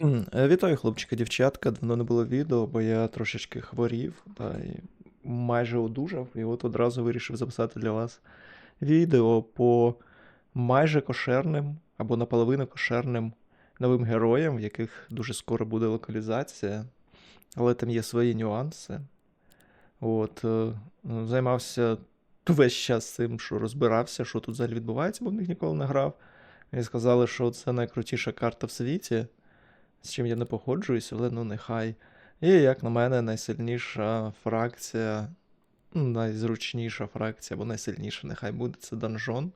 Е, Вітаю, хлопчики, дівчатка. Давно не було відео, бо я трошечки хворів та й майже одужав. І от одразу вирішив записати для вас відео по майже кошерним або наполовину кошерним новим героям, в яких дуже скоро буде локалізація, але там є свої нюанси. От, е, займався весь час цим, що розбирався, що тут взагалі відбувається, бо в них ніколи не грав. І сказали, що це найкрутіша карта в світі з чим я не погоджуюсь, але ну нехай. І, як на мене, найсильніша фракція, ну, найзручніша фракція, або найсильніша, нехай буде це данжон.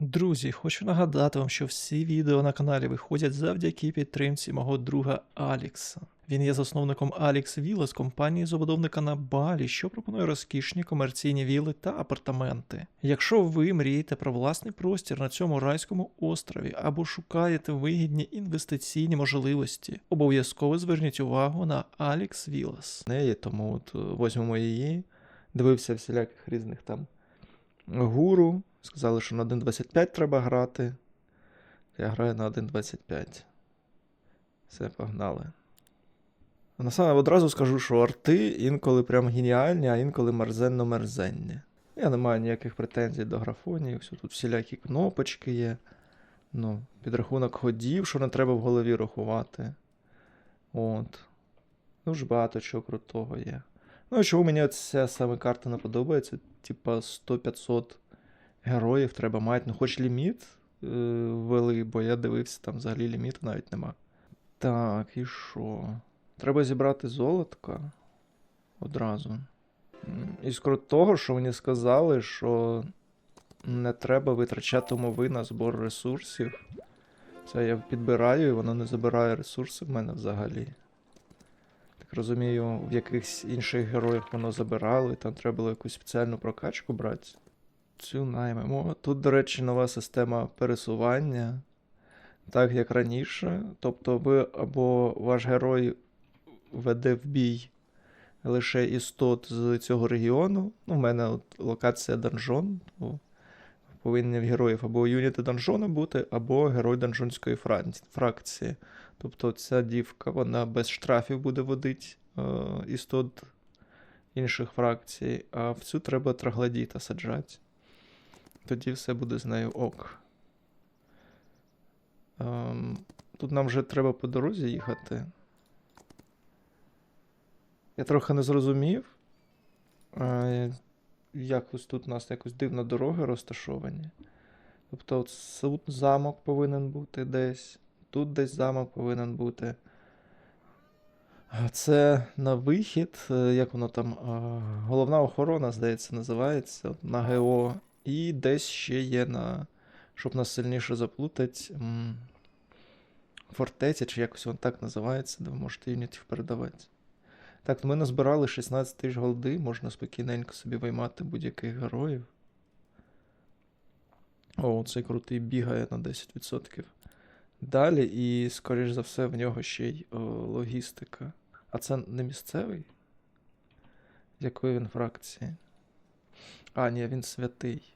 Друзі, хочу нагадати вам, що всі відео на каналі виходять завдяки підтримці мого друга Алікса. Він є засновником Алікс Вілла з компанії забудовника на Балі, що пропонує розкішні комерційні вілли та апартаменти. Якщо ви мрієте про власний простір на цьому райському острові або шукаєте вигідні інвестиційні можливості, обов'язково зверніть увагу на Алікс Віллас. Неї, тому от возьмемо її, дивився всіляких різних там гуру. Сказали, що на 1.25 треба грати. Я граю на 1.25. Все, погнали. Насаме одразу скажу, що арти інколи прям геніальні, а інколи мерзенно-мерзенні. Я не маю ніяких претензій до графонів, все тут всілякі кнопочки є. Ну, підрахунок ходів, що не треба в голові рахувати. От. Дуже багато чого крутого є. Ну, і чому мені ця саме карта не подобається? Типа 100-500 героїв треба мати. Ну, хоч ліміт е, ввели, бо я дивився, там взагалі ліміту навіть нема. Так, і що? Треба зібрати золотко одразу. М, Із крутого, що мені сказали, що не треба витрачати мови на збор ресурсів. Це я підбираю, і воно не забирає ресурси в мене взагалі. Так розумію, в якихось інших героях воно забирало, і там треба було якусь спеціальну прокачку брати. Цю наймемо. Тут, до речі, нова система пересування. Так як раніше. Тобто ви або ваш герой веде в бій лише істот з цього регіону. Ну, в мене от локація данжон. Повинні в героїв або юніти данжона бути, або герой данжонської фракції. Тобто ця дівка вона без штрафів буде водити е, істот інших фракцій, а в цю треба троглодіта саджати. Тоді все буде з нею ок. Ем, тут нам вже треба по дорозі їхати. Я трохи не зрозумів. Якось тут у нас якось дивно дороги розташовані. Тобто, от замок повинен бути десь, тут десь замок повинен бути. Це на вихід, е, як воно там, е, головна охорона, здається, називається на ГО. І десь ще є на. Щоб нас сильніше заплутати. Фортеця, чи якось воно так називається, де ви можете юнітів передавати. Так, ну ми назбирали 16 тисяч голди, можна спокійненько собі виймати будь-яких героїв. О, цей крутий бігає на 10%. Далі, і, скоріш за все, в нього ще й о, логістика. А це не місцевий? З якої він фракції? А, ні, він святий.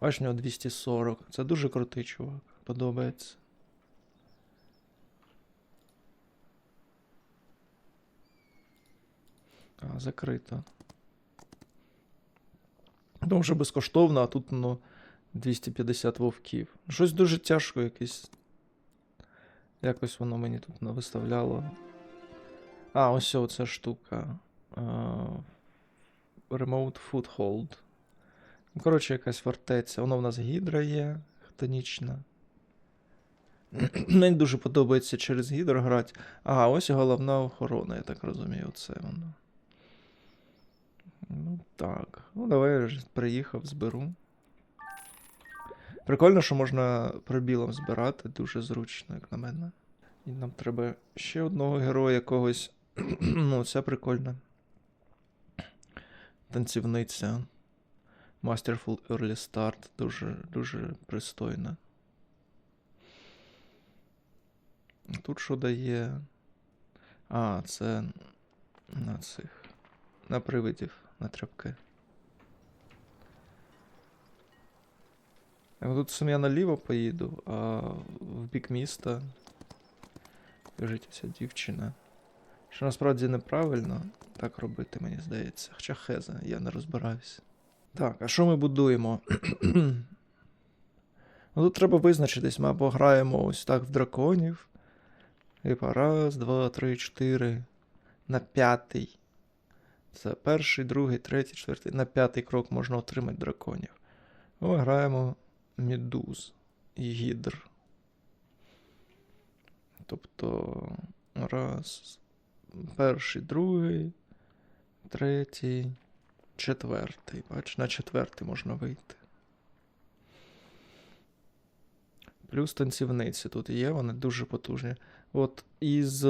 Бач, в нього 240. Це дуже крутий чувак. Подобається. А, закрито. Тому що безкоштовно, а тут ну, 250 вовків. Щось дуже тяжко якесь. Якось воно мені тут не виставляло. А, ось оця штука. А, Remote Foothold. Ну, коротше, якась фортеця. Воно в нас гідра є, хтонічна. Мені дуже подобається через гідро грати. Ага, ось головна охорона, я так розумію, оце воно. Ну так. Ну, давай я приїхав, зберу. Прикольно, що можна пробілом збирати, дуже зручно, як на мене. І нам треба ще одного героя якогось. ну, це прикольно. Танцівниця. Masterful Early Start. Дуже, дуже пристойна. Тут що дає. А, це на цих. На привидів, на тряпки. Тут сам я наліво поїду, а в бік міста Скажіть, ця дівчина. Що насправді неправильно так робити, мені здається. Хоча хеза, я не розбираюся. Так, а що ми будуємо? ну тут треба визначитись, ми або граємо ось так в драконів. Типа раз, два, три, чотири. На п'ятий. Це перший, другий, третій, четвертий. На п'ятий крок можна отримати драконів. Ми граємо медуз і гідр. Тобто. Раз. Перший, другий, третій, четвертий. Бач, на четвертий можна вийти. Плюс танцівниці тут є, вони дуже потужні. От із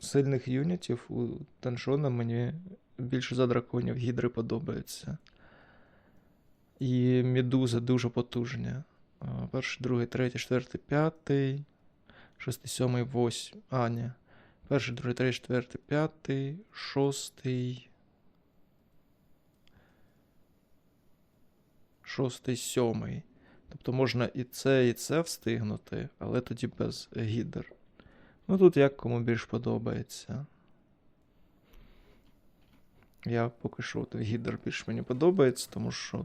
сильних юнітів у Таншона мені більше за драконів гідри подобаються. І медузи дуже потужні. Перший, другий, третій, четвертий, п'ятий, шостий, сьомий, восьмий. А, ні. Перший, другий, третій, четвертий, п'ятий, шостий. Шостий, сьомий. Тобто можна і це, і це встигнути, але тоді без гідер. Ну тут як кому більш подобається. Я поки що от гідер більш мені подобається, тому що.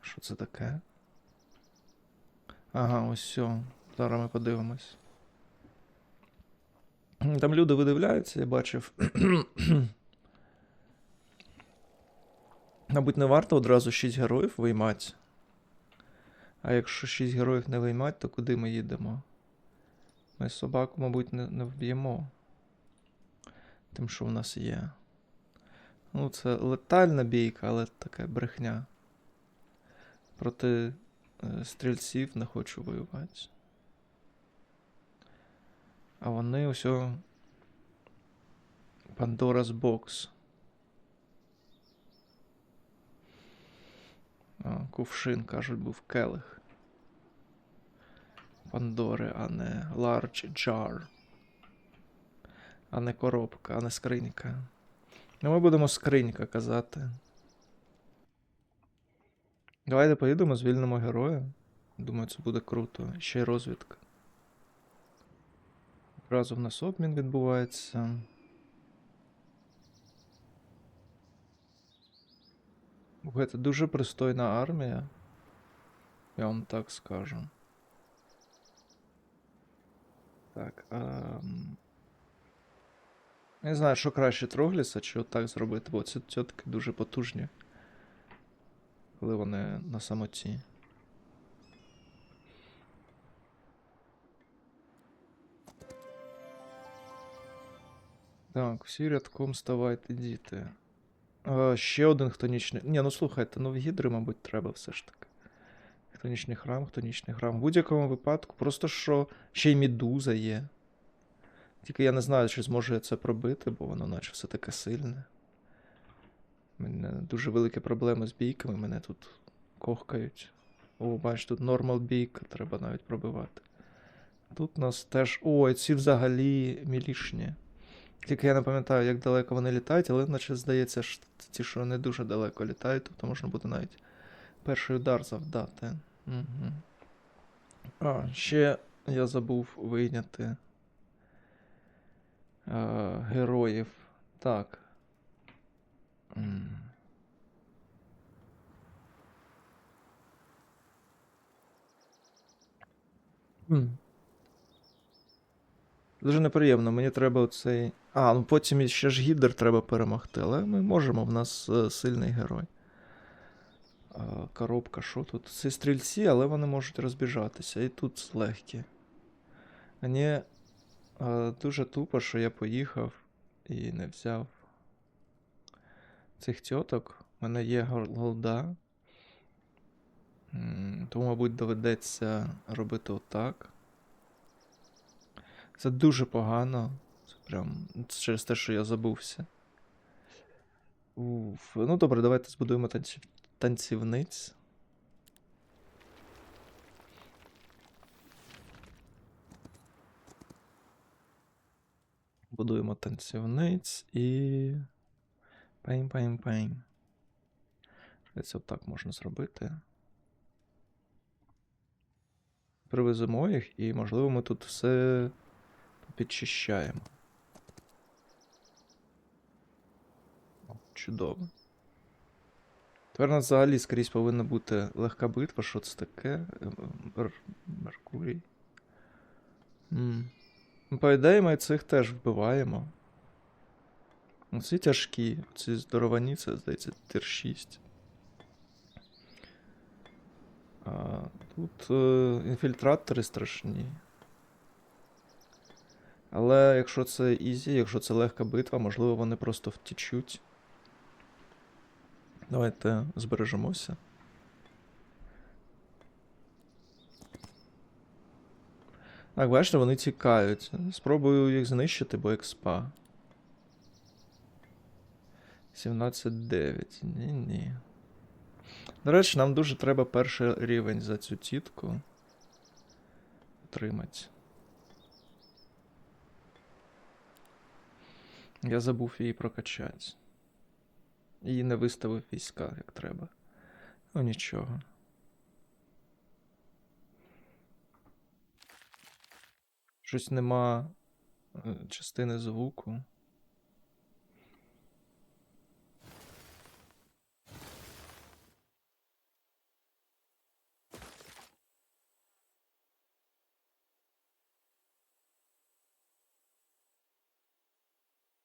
Що це таке? Ага, ось все. Зараз ми подивимось. Там люди видивляються, я бачив. Мабуть, не варто одразу 6 героїв виймати. А якщо 6 героїв не виймати, то куди ми їдемо? Ми собаку, мабуть, не, не вб'ємо. Тим, що в нас є. Ну, це летальна бійка, але така брехня. Проти е, стрільців не хочу воювати. А вони усьо. Pandora's Box. А, кувшин, кажуть, був келих. Пандори, а не large jar. А не коробка, а не скринька. Ну, ми будемо скринька казати. Давайте поїдемо, звільнимо героя. Думаю, це буде круто. Ще й розвідка. Одразу в нас обмін відбувається. Слухайте, дуже пристойна армія. Я вам так скажу. Так. ем, Не знаю, що краще Трогліса, чи отак зробити, бо ці тітки дуже потужні. Коли вони на самоті. Так, всі рядком ставайте, діти. А, ще один хтонічний. Ні, ну слухайте, ну в гідри, мабуть, треба все ж таки. Хтонічний храм, хтонічний храм. В будь-якому випадку, просто що ще й медуза є. Тільки я не знаю, чи зможу я це пробити, бо воно наче все таке сильне. У мене дуже великі проблеми з бійками, мене тут кохкають. О, бач, тут нормал бійка, треба навіть пробивати. Тут нас теж. Ой, ці взагалі мілішні. Тільки я не пам'ятаю, як далеко вони літають, але наче здається, що ті, що не дуже далеко літають, тобто можна буде навіть перший удар завдати. Угу. А, ще я забув вийняти е, героїв. Так. М. Дуже неприємно, мені треба оцей. А, ну потім ще ж гідер треба перемогти, але ми можемо, в нас е, сильний герой. Коробка, що тут? Це стрільці, але вони можуть розбіжатися. І тут легкі. Мені дуже тупо, що я поїхав і не взяв цих тьоток. У мене є гол- голда. Тому, мабуть, доведеться робити отак. Це дуже погано. Це прям через те, що я забувся. Уф. Ну добре, давайте збудуємо танців... танцівниць. Будуємо танцівниць і. Пейм-пейм-пейм. Це отак можна зробити. Привеземо їх і, можливо, ми тут все підчищаємо. Чудово. Тепер у нас взагалі скрізь повинна бути легка битва. Що це таке? Е, Мер... Меркурій. По ідеї, ми цих теж вбиваємо. Ці тяжкі, ці здоровані, це, здається, тир 6. А, тут е, інфільтратори страшні. Але якщо це ізі, якщо це легка битва, можливо, вони просто втічуть. Давайте збережемося. Так, бачите, вони тікають. Спробую їх знищити, бо експа. 17-9. Ні-ні. До речі, нам дуже треба перший рівень за цю тітку. Отримати. Я забув її прокачати. І не виставив війська, як треба. Ну нічого. Щось нема е, частини звуку.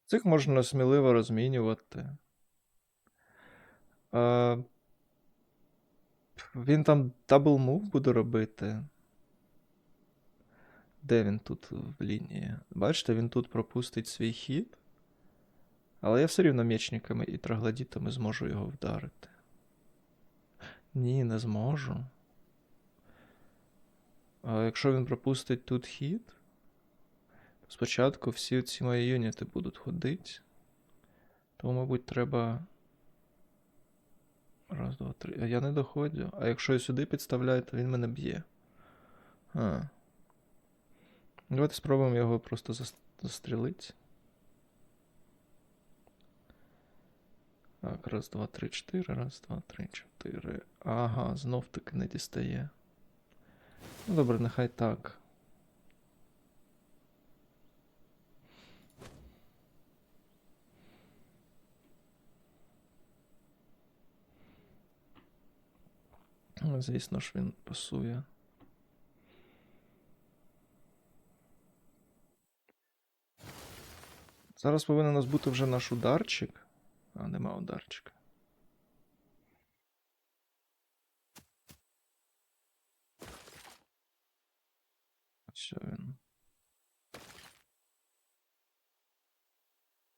Цих можна сміливо розмінювати. А, він там дабл мув буде робити. Де він тут в лінії? Бачите, він тут пропустить свій хід. Але я все рівно мечниками і троглодітами зможу його вдарити. Ні, не зможу. А якщо він пропустить тут хід, то спочатку всі ці мої юніти будуть ходити. Тому, мабуть, треба. Раз, два, три. А я не доходжу. А якщо я сюди підставляю, то він мене б'є. А. Давайте спробуємо його просто зас- застрілити. Так, раз, два, три, чотири, раз, два, три, чотири. Ага, знов таки не дістає. Ну добре, нехай так. Звісно ж, він пасує. Зараз повинен у нас бути вже наш ударчик. А, нема ударчика. Все він.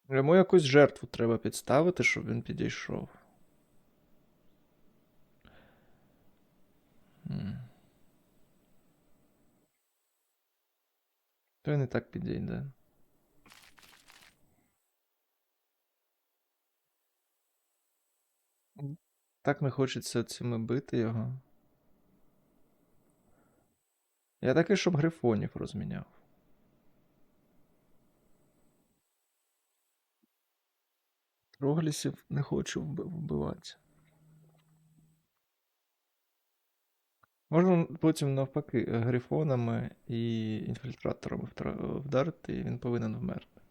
Йому якусь жертву треба підставити, щоб він підійшов. То він і так підійде. Так не хочеться цими бити його. Я такий, щоб грифонів розміняв. Троглісів не хочу вбивати. Можна потім навпаки е, грифонами і інфільтраторами вдарити, і він повинен вмерти.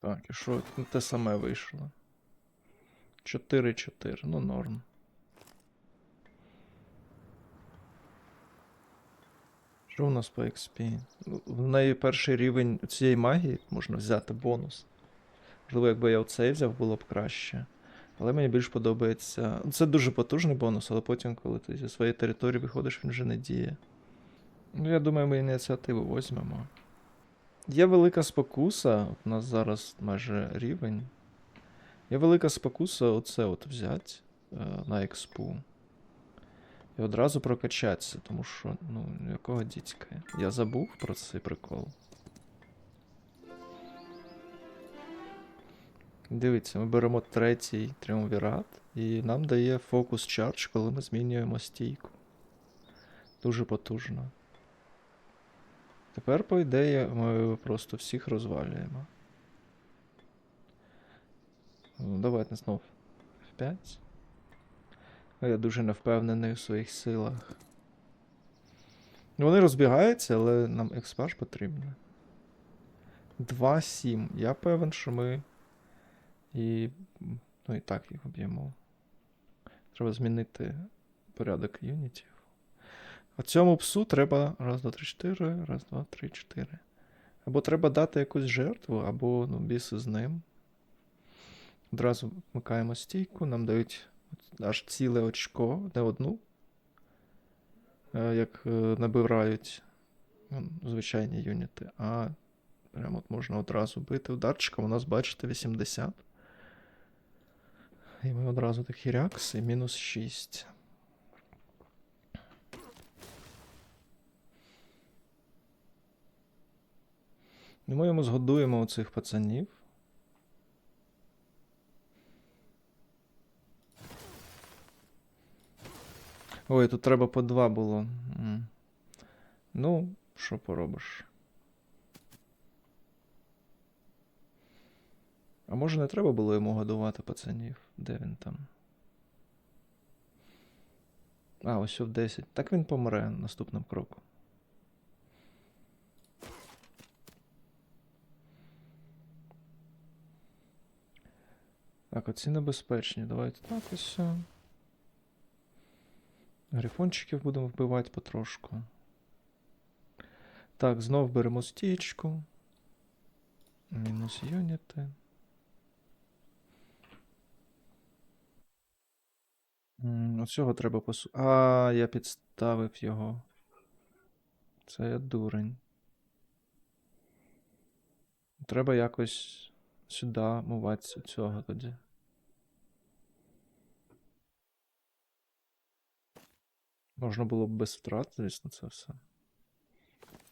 Так, і що те саме вийшло. 4-4, ну норм. Що у нас по XP? Ну, В неї перший рівень цієї магії можна взяти бонус. Можливо, якби я оцей взяв, було б краще. Але мені більш подобається. ну, Це дуже потужний бонус, але потім, коли ти зі своєї території виходиш, він вже не діє. Ну, я думаю, ми ініціативу візьмемо. Є велика спокуса, от у нас зараз майже рівень. Є велика спокуса оце от взяти е, на експу. І одразу прокачатися, тому що, ну, якого дідька. Я забув про цей прикол. Дивіться, ми беремо третій тріумвірат, і нам дає фокус чардж, коли ми змінюємо стійку. Дуже потужно. Тепер, по ідеї, ми просто всіх розвалюємо. Ну, давайте знов F5. Я дуже не впевнений в своїх силах. Вони розбігаються, але нам експаж потрібен. 2-7. Я певен, що ми. І. Ну і так їх об'ємо. Треба змінити порядок юнітів. А цьому псу треба. Раз, два, три, чотири. Раз, два, три, чотири. Або треба дати якусь жертву, або ну, біси з ним. Одразу вмикаємо стійку, нам дають аж ціле очко, не одну. Е, Як е, набирають ну, звичайні юніти, а прямо от можна одразу бити ударчиком. У нас, бачите, 80. І ми одразу так хірякс і мінус 6. Ну, ми йому згодуємо оцих пацанів. Ой, тут треба по два було. Ну, що поробиш? А може не треба було йому годувати пацанів? Де він там? А, ось в 10. Так він помре наступним кроком. Так, оці небезпечні. Давайте так ось. Грифончиків будемо вбивати потрошку. Так, знов беремо стічку. Мінус юніти. Оцього треба посу. А, я підставив його. Це я дурень. Треба якось сюди муватися цього тоді. Можна було б без втрат, звісно, це все.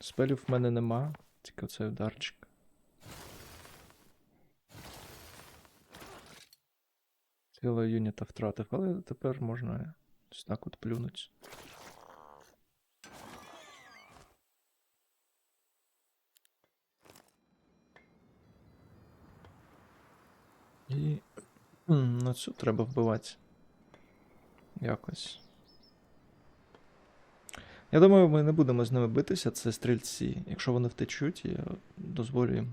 Спелів в мене нема, тільки оцей ударчик. Цілого юніта втратив, але тепер можна ось так от плюнуть. І. Ну цю треба вбивати. Якось. Я думаю, ми не будемо з ними битися, це стрільці. Якщо вони втечуть, я дозволю їм.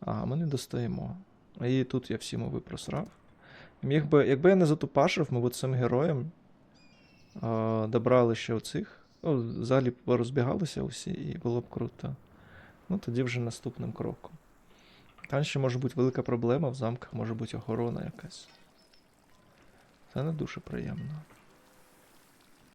А, ми не достаємо. І тут я всі мови просрав. Міг би, якби я не затупашив, б цим героям а, добрали ще оцих. Ну, взагалі розбігалися усі, і було б круто. Ну, тоді вже наступним кроком. Там ще може бути велика проблема, в замках може бути охорона якась. Це не дуже приємно.